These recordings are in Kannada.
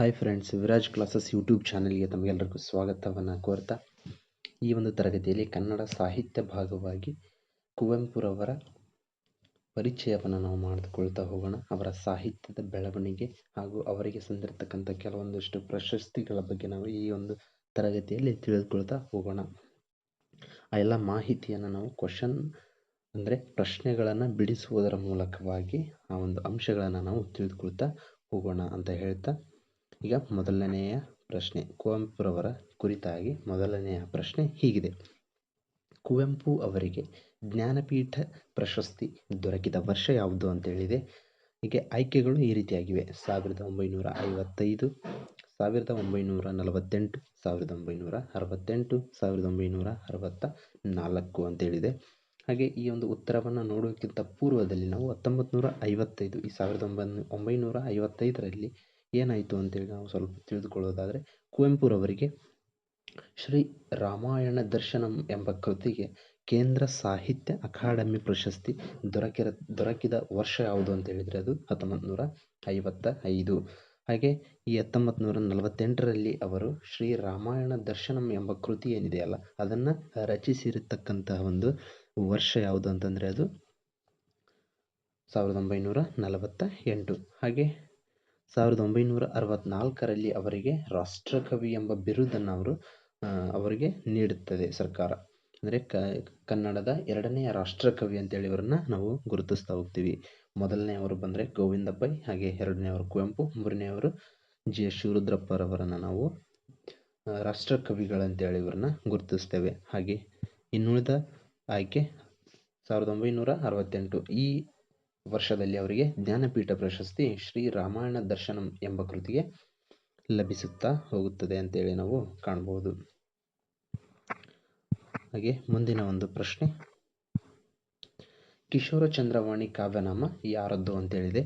Hi friends Viraj classes YouTube ಚಾನಲ್ಗೆ ತಮಗೆಲ್ಲರಿಗೂ ಸ್ವಾಗತವನ್ನು ಕೋರ್ತಾ, ಈ ಒಂದು ತರಗತಿಯಲ್ಲಿ ಕನ್ನಡ ಸಾಹಿತ್ಯ ಭಾಗವಾಗಿ ಕುವೆಂಪುರವರ ಪರಿಚಯವನ್ನು ನಾವು ಮಾಡಿಕೊಳ್ತಾ ಹೋಗೋಣ. ಅವರ ಸಾಹಿತ್ಯದ ಬೆಳವಣಿಗೆ ಹಾಗೂ ಅವರಿಗೆ ಸಂದಿರತಕ್ಕಂಥ ಕೆಲವೊಂದಷ್ಟು ಪ್ರಶಸ್ತಿಗಳ ಬಗ್ಗೆ ನಾವು ಈ ಒಂದು ತರಗತಿಯಲ್ಲಿ ತಿಳಿದುಕೊಳ್ತಾ ಹೋಗೋಣ. ಆ ಎಲ್ಲ ಮಾಹಿತಿಯನ್ನು ನಾವು ಕ್ವಶನ್ ಅಂದರೆ ಪ್ರಶ್ನೆಗಳನ್ನು ಬಿಡಿಸುವುದರ ಮೂಲಕವಾಗಿ ಆ ಒಂದು ಅಂಶಗಳನ್ನು ನಾವು ತಿಳಿದುಕೊಳ್ತಾ ಹೋಗೋಣ ಅಂತ ಹೇಳ್ತಾ ಈಗ ಮೊದಲನೆಯ ಪ್ರಶ್ನೆ. ಕುವೆಂಪುರವರ ಕುರಿತಾಗಿ ಮೊದಲನೆಯ ಪ್ರಶ್ನೆ ಹೀಗಿದೆ. ಕುವೆಂಪು ಅವರಿಗೆ ಜ್ಞಾನಪೀಠ ಪ್ರಶಸ್ತಿ ದೊರಕಿದ ವರ್ಷ ಯಾವುದು ಅಂತ ಹೇಳಿದೆ. ಹೀಗೆ ಆಯ್ಕೆಗಳು ಈ ರೀತಿಯಾಗಿವೆ. ಸಾವಿರದ ಒಂಬೈನೂರ ಐವತ್ತೈದು, ಸಾವಿರದ ಒಂಬೈನೂರ ನಲವತ್ತೆಂಟು, ಸಾವಿರದ ಒಂಬೈನೂರ ಅರವತ್ತೆಂಟು, ಸಾವಿರದ ಒಂಬೈನೂರ ಅರವತ್ತ ನಾಲ್ಕು ಅಂತೇಳಿದೆ ಹಾಗೆ ಈ ಒಂದು ಉತ್ತರವನ್ನು ನೋಡೋಕ್ಕಿಂತ ಪೂರ್ವದಲ್ಲಿ ನಾವು ಹತ್ತೊಂಬತ್ತು ನೂರ ಐವತ್ತೈದು, ಈ ಸಾವಿರದ ಒಂಬೈನೂ ಒಂಬೈನೂರ ಐವತ್ತೈದರಲ್ಲಿ ಏನಾಯಿತು ಅಂತೇಳಿ ನಾವು ಸ್ವಲ್ಪ ತಿಳಿದುಕೊಳ್ಳೋದಾದರೆ ಕುವೆಂಪುರವರಿಗೆ ಶ್ರೀ ರಾಮಾಯಣ ದರ್ಶನಂ ಎಂಬ ಕೃತಿಗೆ ಕೇಂದ್ರ ಸಾಹಿತ್ಯ ಅಕಾಡೆಮಿ ಪ್ರಶಸ್ತಿ ದೊರಕಿರ, ದೊರಕಿದ ವರ್ಷ ಯಾವುದು ಅಂತ ಹೇಳಿದರೆ ಅದು ಹತ್ತೊಂಬತ್ತು ನೂರ ಐವತ್ತ ಐದು ಹಾಗೆ ಈ ಹತ್ತೊಂಬತ್ತು ನೂರ ನಲವತ್ತೆಂಟರಲ್ಲಿ ಅವರು ಶ್ರೀ ರಾಮಾಯಣ ದರ್ಶನಂ ಎಂಬ ಕೃತಿ ಏನಿದೆಯಲ್ಲ ಅದನ್ನು ರಚಿಸಿರತಕ್ಕಂತಹ ಒಂದು ವರ್ಷ ಯಾವುದು ಅಂತಂದರೆ ಅದು ಸಾವಿರದ ಒಂಬೈನೂರ ನಲವತ್ತ ಎಂಟು ಹಾಗೆ ಸಾವಿರದ ಒಂಬೈನೂರ ಅರವತ್ನಾಲ್ಕರಲ್ಲಿ ಅವರಿಗೆ ರಾಷ್ಟ್ರಕವಿ ಎಂಬ ಬಿರುದನ್ನು ಅವರು ಅವರಿಗೆ ನೀಡುತ್ತದೆ ಸರ್ಕಾರ. ಅಂದರೆ ಕನ್ನಡದ ಎರಡನೆಯ ರಾಷ್ಟ್ರಕವಿ ಅಂತೇಳಿ ಇವರನ್ನು ನಾವು ಗುರುತಿಸ್ತಾ ಹೋಗ್ತೀವಿ. ಮೊದಲನೆಯವರು ಬಂದರೆ ಗೋವಿಂದ ಪೈ ಹಾಗೆ ಎರಡನೆಯವರು ಕುವೆಂಪು ಮೂರನೆಯವರು ಜಿ ಎಸ್ ಶಿವರುದ್ರಪ್ಪರವರನ್ನು ನಾವು ರಾಷ್ಟ್ರಕವಿಗಳಂತೇಳಿ ಇವರನ್ನ ಗುರುತಿಸ್ತೇವೆ. ಹಾಗೆ ಇನ್ನುಳಿದ ಆಯ್ಕೆ ಸಾವಿರದ ಒಂಬೈನೂರ ಅರವತ್ತೆಂಟು. ಈ ವರ್ಷದಲ್ಲಿ ಅವರಿಗೆ ಜ್ಞಾನಪೀಠ ಪ್ರಶಸ್ತಿ ಶ್ರೀ ರಾಮಾಯಣ ದರ್ಶನಂ ಎಂಬ ಕೃತಿಗೆ ಲಭಿಸುತ್ತಾ ಹೋಗುತ್ತದೆ ಅಂತೇಳಿ ನಾವು ಕಾಣಬಹುದು ಹಾಗೆ ಮುಂದಿನ ಒಂದು ಪ್ರಶ್ನೆ. ಕಿಶೋರ ಚಂದ್ರವಾಣಿ ಕಾವ್ಯನಾಮ ಯಾರದ್ದು ಅಂತೇಳಿದೆ?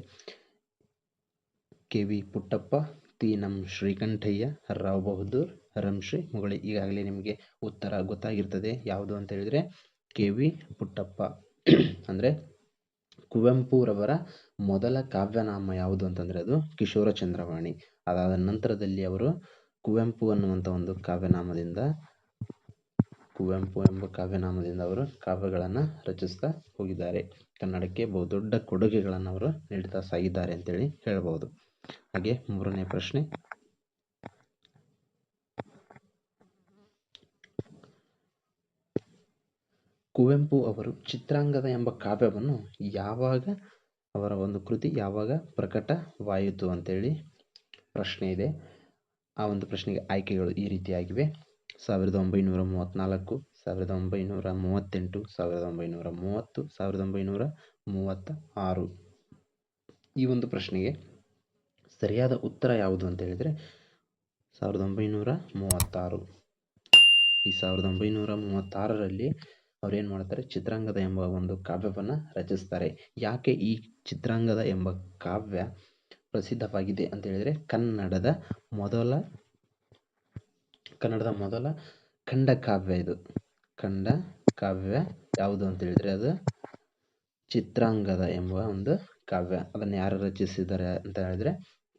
ಕೆ ವಿ ಪುಟ್ಟಪ್ಪ ತೀನಂ ಶ್ರೀಕಂಠಯ್ಯ, ರಾವ್ ಬಹದ್ದೂರ್ ರಂಶ್ರೀ ಮುಗಳಿ ಈಗಾಗಲೇ ನಿಮಗೆ ಉತ್ತರ ಗೊತ್ತಾಗಿರ್ತದೆ ಯಾವುದು ಅಂತ ಹೇಳಿದರೆ ಕೆ ವಿ ಪುಟ್ಟಪ್ಪ. ಅಂದರೆ ಕುವೆಂಪುರವರ ಮೊದಲ ಕಾವ್ಯನಾಮ ಯಾವುದು ಅಂತಂದರೆ ಅದು ಕಿಶೋರ ಚಂದ್ರವಾಣಿ ಅದಾದ ನಂತರದಲ್ಲಿ ಅವರು ಕುವೆಂಪು ಅನ್ನುವಂಥ ಒಂದು ಕಾವ್ಯನಾಮದಿಂದ, ಕುವೆಂಪು ಎಂಬ ಕಾವ್ಯನಾಮದಿಂದ ಅವರು ಕಾವ್ಯಗಳನ್ನು ರಚಿಸ್ತಾ ಹೋಗಿದ್ದಾರೆ. ಕನ್ನಡಕ್ಕೆ ಬಹುದೊಡ್ಡ ಕೊಡುಗೆಗಳನ್ನು ಅವರು ನೀಡ್ತಾ ಸಾಗಿದ್ದಾರೆ ಅಂತೇಳಿ ಹೇಳ್ಬೋದು ಹಾಗೆ ಮೂರನೇ ಪ್ರಶ್ನೆ. ಕುವೆಂಪು ಅವರು ಚಿತ್ರಾಂಗದ ಎಂಬ ಕಾವ್ಯವನ್ನು ಯಾವಾಗ ಅವರ ಒಂದು ಕೃತಿ ಯಾವಾಗ ಪ್ರಕಟವಾಯಿತು ಅಂತೇಳಿ ಪ್ರಶ್ನೆ ಇದೆ. ಆ ಒಂದು ಪ್ರಶ್ನೆಗೆ ಆಯ್ಕೆಗಳು ಈ ರೀತಿಯಾಗಿವೆ. ಸಾವಿರದ ಒಂಬೈನೂರ ಮೂವತ್ತ್ನಾಲ್ಕು ಸಾವಿರದ ಒಂಬೈನೂರ ಮೂವತ್ತೆಂಟು, ಸಾವಿರದ ಒಂಬೈನೂರ ಮೂವತ್ತು, ಸಾವಿರದ ಒಂಬೈನೂರ ಮೂವತ್ತ ಆರು ಈ ಒಂದು ಪ್ರಶ್ನೆಗೆ ಸರಿಯಾದ ಉತ್ತರ ಯಾವುದು ಅಂತ ಹೇಳಿದರೆ ಸಾವಿರದ ಒಂಬೈನೂರ ಮೂವತ್ತಾರು. ಈ ಸಾವಿರದ ಒಂಬೈನೂರ ಮೂವತ್ತಾರರಲ್ಲಿ ಅವ್ರೇನು ಮಾಡ್ತಾರೆ? ಚಿತ್ರಾಂಗದ ಎಂಬ ಒಂದು ಕಾವ್ಯವನ್ನು ರಚಿಸ್ತಾರೆ. ಯಾಕೆ ಈ ಚಿತ್ರಾಂಗದ ಎಂಬ ಕಾವ್ಯ ಪ್ರಸಿದ್ಧವಾಗಿದೆ ಅಂತ ಹೇಳಿದರೆ, ಕನ್ನಡದ ಮೊದಲ ಕನ್ನಡದ ಮೊದಲ ಖಂಡ ಕಾವ್ಯ ಇದು. ಖಂಡ ಕಾವ್ಯ ಯಾವುದು ಅಂತ ಹೇಳಿದರೆ, ಅದು ಚಿತ್ರಾಂಗದ ಎಂಬ ಒಂದು ಕಾವ್ಯ. ಅದನ್ನು ಯಾರು ರಚಿಸಿದ್ದಾರೆ ಅಂತ ಹೇಳಿದರೆ,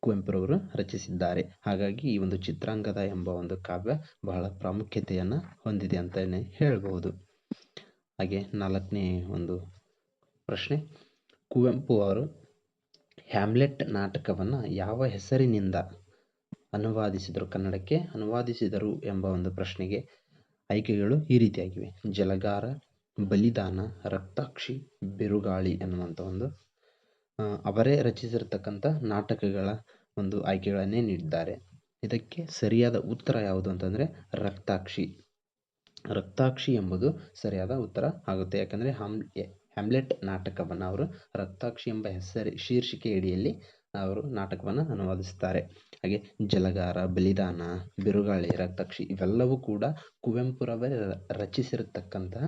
ಕುವೆಂಪುರವರು ರಚಿಸಿದ್ದಾರೆ. ಹಾಗಾಗಿ ಈ ಒಂದು ಚಿತ್ರಾಂಗದ ಎಂಬ ಒಂದು ಕಾವ್ಯ ಬಹಳ ಪ್ರಾಮುಖ್ಯತೆಯನ್ನು ಹೊಂದಿದೆ ಅಂತಲೇ ಹೇಳ್ಬೋದು ಹಾಗೆ ನಾಲ್ಕನೇ ಒಂದು ಪ್ರಶ್ನೆ. ಕುವೆಂಪು ಅವರು, ಹ್ಯಾಮ್ಲೆಟ್ ನಾಟಕವನ್ನು ಯಾವ ಹೆಸರಿನಿಂದ ಅನುವಾದಿಸಿದರು? ಕನ್ನಡಕ್ಕೆ ಅನುವಾದಿಸಿದರು ಎಂಬ ಒಂದು ಪ್ರಶ್ನೆಗೆ ಆಯ್ಕೆಗಳು ಈ ರೀತಿಯಾಗಿವೆ. ಜಲಗಾರ, ಬಲಿದಾನ, ರಕ್ತಾಕ್ಷಿ, ಬಿರುಗಾಳಿ ಅನ್ನುವಂಥ ಒಂದು ಅವರೇ ರಚಿಸಿರ್ತಕ್ಕಂಥ ನಾಟಕಗಳ ಒಂದು ಆಯ್ಕೆಗಳನ್ನೇ ನೀಡಿದ್ದಾರೆ. ಇದಕ್ಕೆ ಸರಿಯಾದ ಉತ್ತರ ಯಾವುದು ಅಂತಂದರೆ ರಕ್ತಾಕ್ಷಿ ರಕ್ತಾಕ್ಷಿ ಎಂಬುದು ಸರಿಯಾದ ಉತ್ತರ ಆಗುತ್ತೆ. ಯಾಕಂದರೆ ಹಾಮ್ ಹ್ಯಾಮ್ಲೆಟ್ ನಾಟಕವನ್ನು ಅವರು ರಕ್ತಾಕ್ಷಿ ಎಂಬ ಹೆಸರು, ಶೀರ್ಷಿಕೆ ಅಡಿಯಲ್ಲಿ ಅವರು ನಾಟಕವನ್ನು ಅನುವಾದಿಸ್ತಾರೆ. ಹಾಗೆ ಜಲಗಾರ, ಬಲಿದಾನ, ಬಿರುಗಾಳಿ, ರಕ್ತಾಕ್ಷಿ ಇವೆಲ್ಲವೂ ಕೂಡ ಕುವೆಂಪುರವರೇ ರಚಿಸಿರತಕ್ಕಂತಹ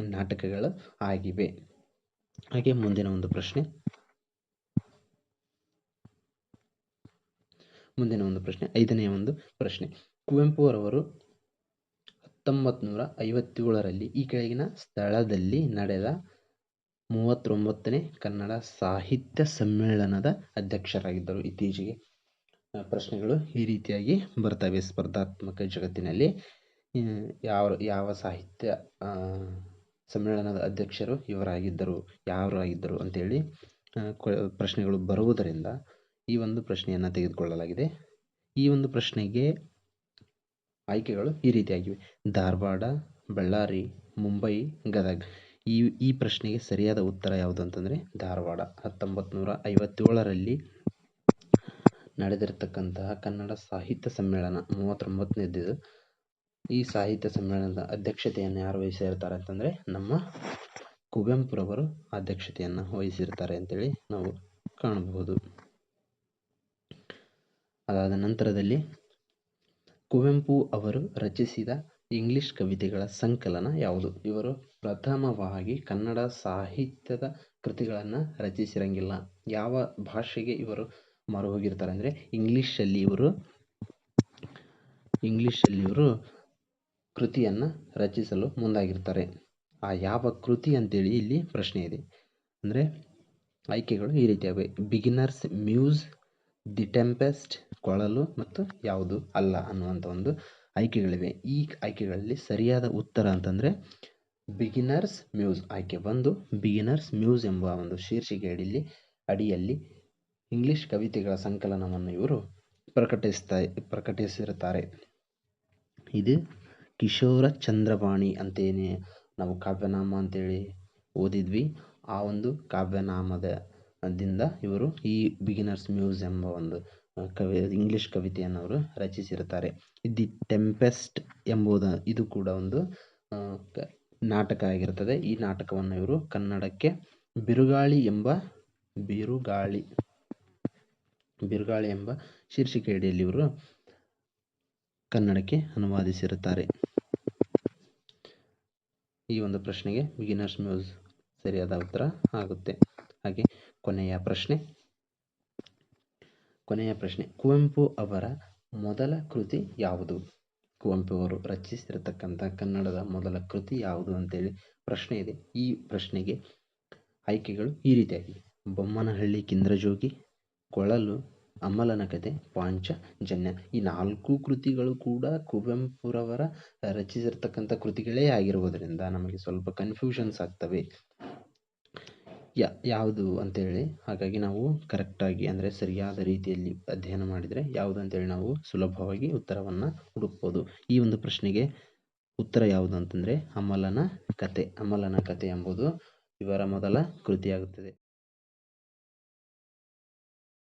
ನಾಟಕಗಳು ಆಗಿವೆ. ಹಾಗೆ ಮುಂದಿನ ಒಂದು ಪ್ರಶ್ನೆ. ಮುಂದಿನ ಒಂದು ಪ್ರಶ್ನೆ ಐದನೆಯ ಒಂದು ಪ್ರಶ್ನೆ. ಕುವೆಂಪುರವರು ಹತ್ತೊಂಬತ್ತು ನೂರ ಐವತ್ತೇಳರಲ್ಲಿ ಈ ಕೆಳಗಿನ ಸ್ಥಳದಲ್ಲಿ ನಡೆದ ಮೂವತ್ತೊಂಬತ್ತನೇ ಕನ್ನಡ ಸಾಹಿತ್ಯ ಸಮ್ಮೇಳನದ ಅಧ್ಯಕ್ಷರಾಗಿದ್ದರು. ಇತ್ತೀಚೆಗೆ ಪ್ರಶ್ನೆಗಳು ಈ ರೀತಿಯಾಗಿ ಬರ್ತವೆ. ಸ್ಪರ್ಧಾತ್ಮಕ ಜಗತ್ತಿನಲ್ಲಿ ಯಾವ ಯಾವ ಸಾಹಿತ್ಯ ಸಮ್ಮೇಳನದ ಅಧ್ಯಕ್ಷರು ಇವರಾಗಿದ್ದರು, ಯಾರಾಗಿದ್ದರು ಅಂತೇಳಿ ಪ್ರಶ್ನೆಗಳು ಬರುವುದರಿಂದ ಈ ಒಂದು ಪ್ರಶ್ನೆಯನ್ನು ತೆಗೆದುಕೊಳ್ಳಲಾಗಿದೆ. ಈ ಒಂದು ಪ್ರಶ್ನೆಗೆ ಆಯ್ಕೆಗಳು ಈ ರೀತಿಯಾಗಿವೆ. ಧಾರವಾಡ, ಬಳ್ಳಾರಿ, ಮುಂಬೈ, ಗದಗ. ಈ ಈ ಪ್ರಶ್ನೆಗೆ ಸರಿಯಾದ ಉತ್ತರ ಯಾವುದು ಅಂತಂದರೆ ಧಾರವಾಡ. ಹತ್ತೊಂಬತ್ತು ನೂರ ಐವತ್ತೇಳರಲ್ಲಿ ನಡೆದಿರತಕ್ಕಂತಹ ಕನ್ನಡ ಸಾಹಿತ್ಯ ಸಮ್ಮೇಳನ ಮೂವತ್ತೊಂಬತ್ತನೇದ್ದು ಈ ಸಾಹಿತ್ಯ ಸಮ್ಮೇಳನದ ಅಧ್ಯಕ್ಷತೆಯನ್ನು ಯಾರು ವಹಿಸಿರ್ತಾರೆ ಅಂತಂದರೆ ನಮ್ಮ ಕುವೆಂಪುರವರು ಅಧ್ಯಕ್ಷತೆಯನ್ನು ವಹಿಸಿರ್ತಾರೆ ಅಂತೇಳಿ ನಾವು ಕಾಣಬಹುದು. ಅದಾದ ನಂತರದಲ್ಲಿ ಕುವೆಂಪು ಅವರು ರಚಿಸಿದ ಇಂಗ್ಲಿಷ್ ಕವಿತೆಗಳ ಸಂಕಲನ ಯಾವುದು? ಇವರು ಪ್ರಥಮವಾಗಿ ಕನ್ನಡ ಸಾಹಿತ್ಯದ ಕೃತಿಗಳನ್ನು ರಚಿಸಿರಂಗಿಲ್ಲ. ಯಾವ ಭಾಷೆಗೆ ಇವರು ಮಾರು ಹೋಗಿರ್ತಾರೆ ಅಂದರೆ ಇಂಗ್ಲೀಷಲ್ಲಿ ಇವರು ಇಂಗ್ಲೀಷಲ್ಲಿ ಇವರು ಕೃತಿಯನ್ನು ರಚಿಸಲು ಮುಂದಾಗಿರ್ತಾರೆ. ಆ ಯಾವ ಕೃತಿ ಅಂತೇಳಿ ಇಲ್ಲಿ ಪ್ರಶ್ನೆ ಇದೆ. ಅಂದರೆ ಆಯ್ಕೆಗಳು ಈ ರೀತಿಯಾಗಿವೆ. Beginners muse the tempest Kolalu ಮತ್ತು ಯಾವುದು ಅಲ್ಲ ಅನ್ನುವಂಥ ಒಂದು ಆಯ್ಕೆಗಳಿವೆ. ಈ ಆಯ್ಕೆಗಳಲ್ಲಿ ಸರಿಯಾದ ಉತ್ತರ ಅಂತಂದರೆ ಬಿಗಿನರ್ಸ್ ಮ್ಯೂಸ್ ಆಯ್ಕೆ ಒಂದು ಬಿಗಿನರ್ಸ್ ಮ್ಯೂಸ್ ಎಂಬ ಒಂದು ಶೀರ್ಷಿಕೆ ಅಡಿಯಲ್ಲಿ ಅಡಿಯಲ್ಲಿ ಇಂಗ್ಲಿಷ್ ಕವಿತೆಗಳ ಸಂಕಲನವನ್ನು ಇವರು ಪ್ರಕಟಿಸ್ತಾ, ಪ್ರಕಟಿಸಿರುತ್ತಾರೆ. ಇದು ಕಿಶೋರ ಚಂದ್ರವಾಣಿ ಅಂತೇನೆ ನಾವು ಕಾವ್ಯನಾಮ ಅಂತೇಳಿ ಓದಿದ್ವಿ. ಆ ಒಂದು ಕಾವ್ಯನಾಮದ ದಿಂದ ಇವರು ಈ ಬಿಗಿನರ್ಸ್ ಮ್ಯೂಸ್ ಎಂಬ ಒಂದು ಕವಿ, ಇಂಗ್ಲಿಷ್ ಕವಿತೆಯನ್ನು ಅವರು ರಚಿಸಿರುತ್ತಾರೆ. ದಿ ಟೆಂಪೆಸ್ಟ್ ಎಂಬುದ, ಇದು ಕೂಡ ಒಂದು ನಾಟಕ ಆಗಿರುತ್ತದೆ. ಈ ನಾಟಕವನ್ನು ಇವರು ಕನ್ನಡಕ್ಕೆ ಬಿರುಗಾಳಿ ಎಂಬ, ಬಿರುಗಾಳಿ ಬಿರುಗಾಳಿ ಎಂಬ ಶೀರ್ಷಿಕೆ ಅಡಿಯಲ್ಲಿ ಇವರು ಕನ್ನಡಕ್ಕೆ ಅನುವಾದಿಸಿರುತ್ತಾರೆ. ಈ ಒಂದು ಪ್ರಶ್ನೆಗೆ ಬಿಗಿನರ್ಸ್ ಮ್ಯೂಸ್ ಸರಿಯಾದ ಉತ್ತರ ಆಗುತ್ತೆ. ಹಾಗೆ ಕೊನೆಯ ಪ್ರಶ್ನೆ. ಕೊನೆಯ ಪ್ರಶ್ನೆ, ಕುವೆಂಪು ಅವರ ಮೊದಲ ಕೃತಿ ಯಾವುದು? ಕುವೆಂಪು ಅವರು ರಚಿಸಿರತಕ್ಕಂಥ ಕನ್ನಡದ ಮೊದಲ ಕೃತಿ ಯಾವುದು ಅಂತೇಳಿ ಪ್ರಶ್ನೆ ಇದೆ. ಈ ಪ್ರಶ್ನೆಗೆ ಆಯ್ಕೆಗಳು ಈ ರೀತಿಯಾಗಿವೆ. ಬೊಮ್ಮನಹಳ್ಳಿ, ಕಿಂದ್ರಜೋಗಿ, ಕೊಳಲು, ಅಮಲನ ಕತೆ, ಪಾಂಚಜನ್ಯ ಈ ನಾಲ್ಕು ಕೃತಿಗಳು ಕೂಡ ಕುವೆಂಪುರವರ ರಚಿಸಿರ್ತಕ್ಕಂಥ ಕೃತಿಗಳೇ ಆಗಿರುವುದರಿಂದ ನಮಗೆ ಸ್ವಲ್ಪ ಕನ್ಫ್ಯೂಷನ್ಸ್ ಆಗ್ತವೆ. ಯಾ, ಯಾವುದು ಅಂತೇಳಿ? ಹಾಗಾಗಿ ನಾವು ಕರೆಕ್ಟಾಗಿ ಅಂದರೆ ಸರಿಯಾದ ರೀತಿಯಲ್ಲಿ ಅಧ್ಯಯನ ಮಾಡಿದರೆ ಯಾವುದು ಅಂತೇಳಿ ನಾವು ಸುಲಭವಾಗಿ ಉತ್ತರವನ್ನು ಹುಡುಕ್ಬೋದು. ಈ ಒಂದು ಪ್ರಶ್ನೆಗೆ ಉತ್ತರ ಯಾವುದು ಅಂತಂದರೆ ಅಮಲನ ಕತೆ. ಅಮಲನ ಕತೆ ಎಂಬುದು ಇವರ ಮೊದಲ ಕೃತಿಯಾಗುತ್ತದೆ.